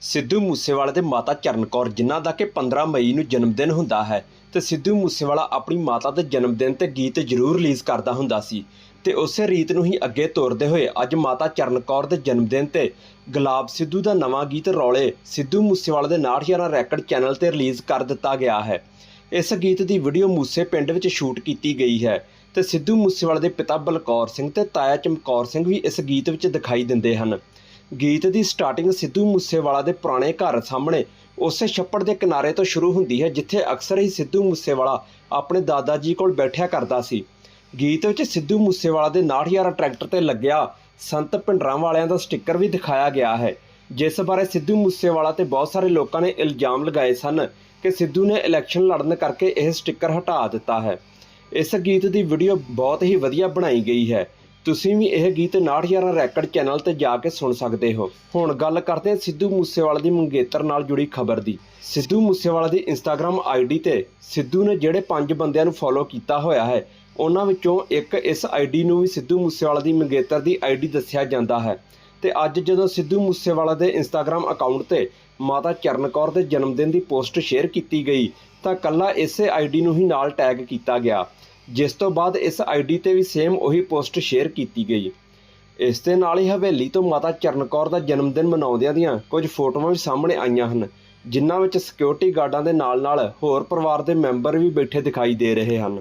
ਸਿੱਧੂ ਮੂਸੇਵਾਲੇ ਦੇ ਮਾਤਾ ਚਰਨ ਕੌਰ, ਜਿਨ੍ਹਾਂ ਦਾ ਕਿ 15 ਮਈ ਨੂੰ ਜਨਮ ਦਿਨ ਹੁੰਦਾ ਹੈ, ਤੇ ਸਿੱਧੂ ਮੂਸੇਵਾਲਾ ਆਪਣੀ ਮਾਤਾ ਦੇ ਜਨਮ ਦਿਨ ਤੇ ਗੀਤ ਜ਼ਰੂਰ ਰਿਲੀਜ਼ ਕਰਦਾ ਹੁੰਦਾ ਸੀ। ਤੇ ਉਸੇ ਰੀਤ ਨੂੰ ਹੀ ਅੱਗੇ ਤੋਰਦੇ ਹੋਏ ਅੱਜ ਮਾਤਾ ਚਰਨ ਕੌਰ ਦੇ ਜਨਮ ਦਿਨ ਤੇ ਗੁਲਾਬ ਸਿੱਧੂ ਦਾ ਨਵਾਂ ਗੀਤ ਰੌਲੇ ਸਿੱਧੂ ਮੂਸੇਵਾਲੇ ਦੇ 911 ਰੈਕਡ ਚੈਨਲ ਤੇ ਰਿਲੀਜ਼ ਕਰ ਦਿੱਤਾ ਗਿਆ ਹੈ। ਇਸ ਗੀਤ ਦੀ ਵੀਡੀਓ ਮੂਸੇ ਪਿੰਡ ਵਿੱਚ ਸ਼ੂਟ ਕੀਤੀ ਗਈ ਹੈ ਤੇ ਸਿੱਧੂ ਮੂਸੇਵਾਲੇ ਦੇ ਪਿਤਾ ਬਲਕੌਰ ਸਿੰਘ ਤੇ ਤਾਇਆ ਚਮਕੌਰ ਸਿੰਘ ਵੀ ਇਸ ਗੀਤ ਵਿੱਚ ਦਿਖਾਈ ਦਿੰਦੇ ਹਨ। ਗੀਤ ਦੀ ਸਟਾਰਟਿੰਗ ਸਿੱਧੂ ਮੂਸੇਵਾਲਾ ਦੇ ਪੁਰਾਣੇ ਘਰ ਸਾਹਮਣੇ ਉਸੇ ਛੱਪੜ ਦੇ ਕਿਨਾਰੇ ਤੋਂ ਸ਼ੁਰੂ ਹੁੰਦੀ ਹੈ, ਜਿੱਥੇ ਅਕਸਰ ਹੀ ਸਿੱਧੂ ਮੂਸੇਵਾਲਾ ਆਪਣੇ ਦਾਦਾ ਜੀ ਕੋਲ ਬੈਠਿਆ ਕਰਦਾ ਸੀ। ਗੀਤ ਵਿੱਚ ਸਿੱਧੂ ਮੂਸੇਵਾਲਾ ਦੇ 911 ਟਰੈਕਟਰ ਤੇ ਲੱਗਿਆ ਸੰਤ ਭਿੰਡਰਾਂ ਵਾਲਿਆਂ ਦਾ ਸਟicker ਵੀ ਦਿਖਾਇਆ ਗਿਆ ਹੈ। ਜਿਸ ਬਾਰੇ ਸਿੱਧੂ ਮੂਸੇਵਾਲਾ ਤੇ ਬਹੁਤ ਸਾਰੇ ਲੋਕਾਂ ਨੇ ਇਲਜ਼ਾਮ ਲਗਾਏ ਸਨ ਕਿ ਸਿੱਧੂ ਨੇ ਇਲੈਕਸ਼ਨ ਲੜਨ ਕਰਕੇ ਇਹ ਸਟicker ਹਟਾ ਦਿੱਤਾ ਹੈ। ਇਸ ਗੀਤ ਦੀ ਵੀਡੀਓ ਬਹੁਤ ਹੀ ਵਧੀਆ ਬਣਾਈ ਗਈ ਹੈ। ਤੁਸੀਂ ਵੀ ਇਹ ਗੀਤ 911 ਰੈਕਡ ਚੈਨਲ ਤੇ ਜਾ ਕੇ ਸੁਣ ਸਕਦੇ ਹੋ। ਹੁਣ ਗੱਲ ਕਰਦੇ ਹਾਂ ਸਿੱਧੂ ਮੂਸੇਵਾਲਾ ਦੀ ਮੰਗੇਤਰ ਨਾਲ ਜੁੜੀ ਖਬਰ ਦੀ। ਸਿੱਧੂ ਮੂਸੇਵਾਲਾ ਦੀ ਇੰਸਟਾਗ੍ਰam ਆਈਡੀ ਤੇ ਸਿੱਧੂ ਨੇ ਜਿਹੜੇ ਪੰਜ ਬੰਦਿਆਂ ਨੂੰ ਫੋਲੋ ਕੀਤਾ ਹੋਇਆ ਹੈ, ਉਹਨਾਂ ਵਿੱਚੋਂ ਇੱਕ ਇਸ ਆਈਡੀ ਨੂੰ ਵੀ ਸਿੱਧੂ ਮੂਸੇਵਾਲਾ ਦੀ ਮੰਗੇਤਰ ਦੀ ਆਈਡੀ ਦੱਸਿਆ ਜਾਂਦਾ ਹੈ। ਤੇ ਅੱਜ ਜਦੋਂ ਸਿੱਧੂ ਮੂਸੇਵਾਲਾ ਦੇ ਇੰਸਟਾਗ੍ਰam ਅਕਾਊਂਟ ਤੇ ਮਾਤਾ ਚਰਨ ਕੌਰ ਦੇ ਜਨਮ ਦਿਨ ਦੀ ਪੋਸਟ ਸ਼ੇਅਰ ਕੀਤੀ ਗਈ, ਤਾਂ ਕੱਲਾ ਇਸੇ ਆਈਡੀ ਨੂੰ ਹੀ ਨਾਲ ਟੈਗ ਕੀਤਾ ਗਿਆ। ਜਿਸ ਤੋਂ ਬਾਅਦ ਇਸ ਆਈਡੀ ਤੇ ਵੀ ਸੇਮ ਉਹੀ ਪੋਸਟ ਸ਼ੇਅਰ ਕੀਤੀ ਗਈ। ਇਸ ਦੇ ਨਾਲ ਹੀ ਹਵੇਲੀ ਤੋਂ ਮਾਤਾ ਚਰਨ ਕੌਰ ਦਾ ਜਨਮ ਦਿਨ ਮਨਾਉਂਦਿਆਂ ਦੀਆਂ ਕੁਝ ਫੋਟੋਆਂ ਵੀ ਸਾਹਮਣੇ ਆਈਆਂ ਹਨ, ਜਿਨ੍ਹਾਂ ਵਿੱਚ ਸਿਕਿਉਰਿਟੀ ਗਾਰਡਾਂ ਦੇ ਨਾਲ-ਨਾਲ ਹੋਰ ਪਰਿਵਾਰ ਦੇ ਮੈਂਬਰ ਵੀ ਬੈਠੇ ਦਿਖਾਈ ਦੇ ਰਹੇ ਹਨ।